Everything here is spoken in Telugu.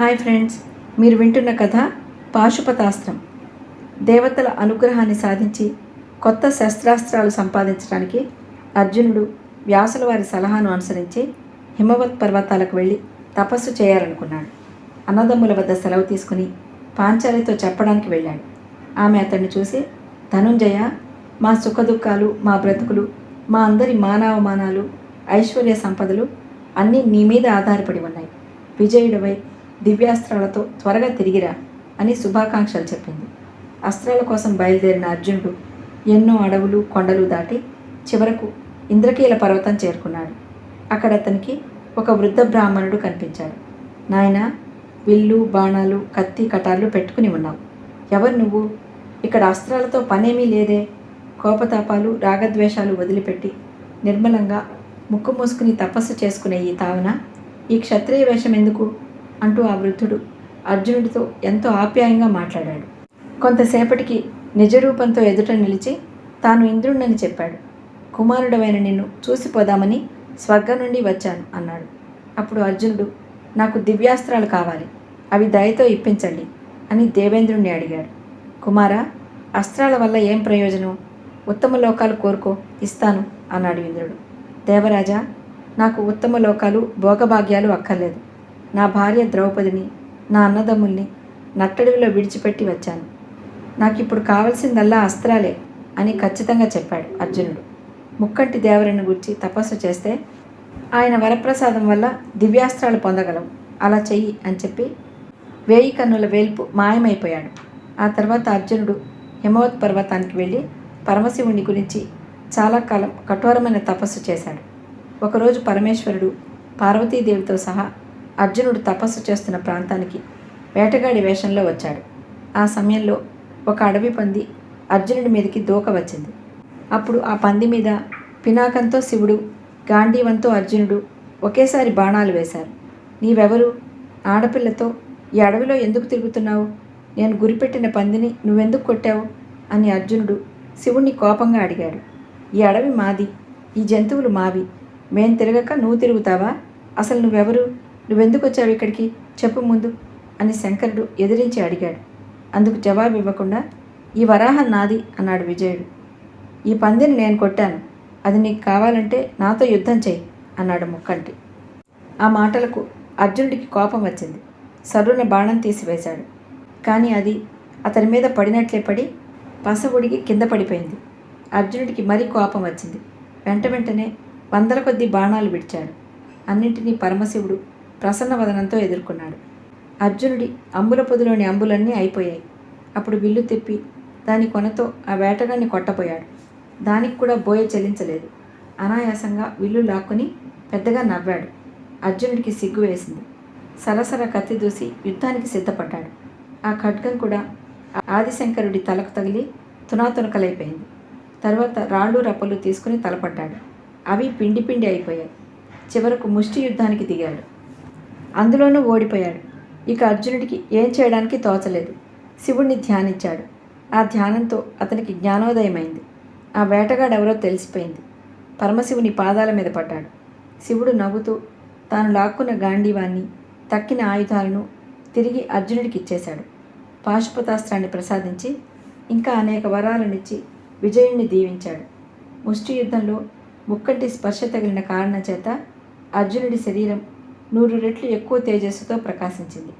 హాయ్ ఫ్రెండ్స్ మీరు వింటున్న కథ పాశుపతాస్త్రం. దేవతల అనుగ్రహాన్ని సాధించి కొత్త శస్త్రాస్త్రాలు సంపాదించడానికి అర్జునుడు వ్యాసుల వారి సలహాను అనుసరించి హిమవత్ పర్వతాలకు వెళ్ళి తపస్సు చేయాలనుకున్నాడు. అన్నదమ్ముల వద్ద సెలవు తీసుకుని పాంచాలితో చెప్పడానికి వెళ్ళాడు. ఆమె అతన్ని చూసి ధనుంజయ మా సుఖదుఖాలు మా బ్రతుకులు మా అందరి మానవమానాలు ఐశ్వర్య సంపదలు అన్నీ నీ మీద ఆధారపడి ఉన్నాయి. విజయుడివై దివ్యాస్త్రాలతో త్వరగా తిరిగిరా అని శుభాకాంక్షలు చెప్పింది. అస్త్రాల కోసం బయలుదేరిన అర్జునుడు ఎన్నో అడవులు కొండలు దాటి చివరకు ఇంద్రకీల పర్వతం చేరుకున్నాడు. అక్కడ అతనికి ఒక వృద్ధ బ్రాహ్మణుడు కనిపించాడు. నాయన విల్లు బాణాలు కత్తి కటార్లు పెట్టుకుని ఉన్నావు. ఎవరు నువ్వు? ఇక్కడ అస్త్రాలతో పనేమీ లేదే. కోపతాపాలు రాగద్వేషాలు వదిలిపెట్టి నిర్మలంగా ముక్కు మూసుకుని తపస్సు చేసుకునే ఈ తావున? ఈ క్షత్రియ వేషం ఎందుకు? అంటూ ఆ వృద్ధుడు అర్జునుడితో ఎంతో ఆప్యాయంగా మాట్లాడాడు. కొంతసేపటికి నిజరూపంతో ఎదుట నిలిచి తాను ఇంద్రుణ్ణని చెప్పాడు. కుమారుడవైన నిన్ను చూసిపోదామని స్వర్గం నుండి వచ్చాను అన్నాడు. అప్పుడు అర్జునుడు నాకు దివ్యాస్త్రాలు కావాలి అవి దయతో ఇప్పించండి అని దేవేంద్రుణ్ణి అడిగాడు. కుమారా అస్త్రాల వల్ల ఏం ప్రయోజనం? ఉత్తమ లోకాలు కోరుకో ఇస్తాను అన్నాడు ఇంద్రుడు. దేవరాజా నాకు ఉత్తమ లోకాలు భోగభాగ్యాలు అక్కర్లేదు. నా భార్య ద్రౌపదిని నా అన్నదమ్ముల్ని నట్టడివిలో విడిచిపెట్టి వచ్చాను. నాకు ఇప్పుడు కావలసిందల్లా అస్త్రాలే అని ఖచ్చితంగా చెప్పాడు అర్జునుడు. ముక్కంటి దేవరని గురించి తపస్సు చేస్తే ఆయన వరప్రసాదం వల్ల దివ్యాస్త్రాలు పొందగలం. అలా చెయ్యి అని చెప్పి వేయి కన్నుల వేల్పు మాయమైపోయాడు. ఆ తర్వాత అర్జునుడు హిమవత్ పర్వతానికి వెళ్ళి పరమశివుని గురించి చాలా కాలం కఠోరమైన తపస్సు చేశాడు. ఒకరోజు పరమేశ్వరుడు పార్వతీదేవితో సహా అర్జునుడు తపస్సు చేస్తున్న ప్రాంతానికి వేటగాడి వేషంలో వచ్చాడు. ఆ సమయంలో ఒక అడవి పంది అర్జునుడి మీదకి దూక వచ్చింది. అప్పుడు ఆ పంది మీద పినాకంతో శివుడు గాంధీవంతో అర్జునుడు ఒకేసారి బాణాలు వేశారు. నీవెవరు? ఆడపిల్లతో ఈ అడవిలో ఎందుకు తిరుగుతున్నావు? నేను గురిపెట్టిన పందిని నువ్వెందుకు కొట్టావు? అని అర్జునుడు శివుణ్ణి కోపంగా అడిగాడు. ఈ అడవి మాది ఈ జంతువులు మావి. మేం తిరగక నువ్వు తిరుగుతావా? అసలు నువ్వెవరు? నువ్వెందుకు వచ్చావు ఇక్కడికి? చెప్పు ముందు అని శంకరుడు ఎదిరించి అడిగాడు. అందుకు జవాబు ఇవ్వకుండా ఈ వరాహం నాది అన్నాడు విజయుడు. ఈ పందిని నేను కొట్టాను. అది నీకు కావాలంటే నాతో యుద్ధం చేయి అన్నాడు ముక్కంటి. ఆ మాటలకు అర్జునుడికి కోపం వచ్చింది. సర్రున బాణం తీసివేశాడు. కానీ అది అతని మీద పడినట్లే పడి పసవుడికి కింద పడిపోయింది. అర్జునుడికి మరీ కోపం వచ్చింది. వెంట వెంటనే వందల కొద్ది బాణాలు విడిచాడు. అన్నింటినీ పరమశివుడు ప్రసన్నవదనంతో ఎదుర్కొన్నాడు. అర్జునుడి అంబుల పొదిలోని అంబులన్నీ అయిపోయాయి. అప్పుడు విల్లు తిప్పి దాని కొనతో ఆ వేటగాన్ని కొట్టపోయాడు దానికి కూడా బోయ చెల్లించలేదు. అనాయాసంగా విల్లు లాక్కుని పెద్దగా నవ్వాడు. అర్జునుడికి సిగ్గు వేసింది. సరసర కత్తి దూసి యుద్ధానికి సిద్ధపడ్డాడు. ఆ ఖడ్గం కూడా ఆదిశంకరుడి తలకు తగిలి తునాతునకలైపోయింది. తర్వాత రాళ్ళు రప్పలు తీసుకుని తలపడ్డాడు అవి పిండి పిండి అయిపోయాయి. చివరకు ముష్టి యుద్ధానికి దిగాడు. అందులోనూ ఓడిపోయాడు. ఇక అర్జునుడికి ఏం చేయడానికి తోచలేదు. శివుణ్ణి ధ్యానించాడు. ఆ ధ్యానంతో అతనికి జ్ఞానోదయమైంది. ఆ వేటగాడెవరో తెలిసిపోయింది. పరమశివుని పాదాల మీద పడ్డాడు. శివుడు నవ్వుతూ తాను లాక్కున్న గాంధీవాన్ని తక్కిన ఆయుధాలను తిరిగి అర్జునుడికి ఇచ్చేశాడు పాశుపతాస్త్రాన్ని ప్రసాదించి ఇంకా అనేక వరాలనిచ్చి విజయుణ్ణి దీవించాడు. ముష్టి యుద్ధంలో ముక్కంటి స్పర్శ తగిలిన కారణం చేత అర్జునుడి శరీరం నూరు రెట్లు ఎక్కువ తేజస్సుతో ప్రకాశించింది.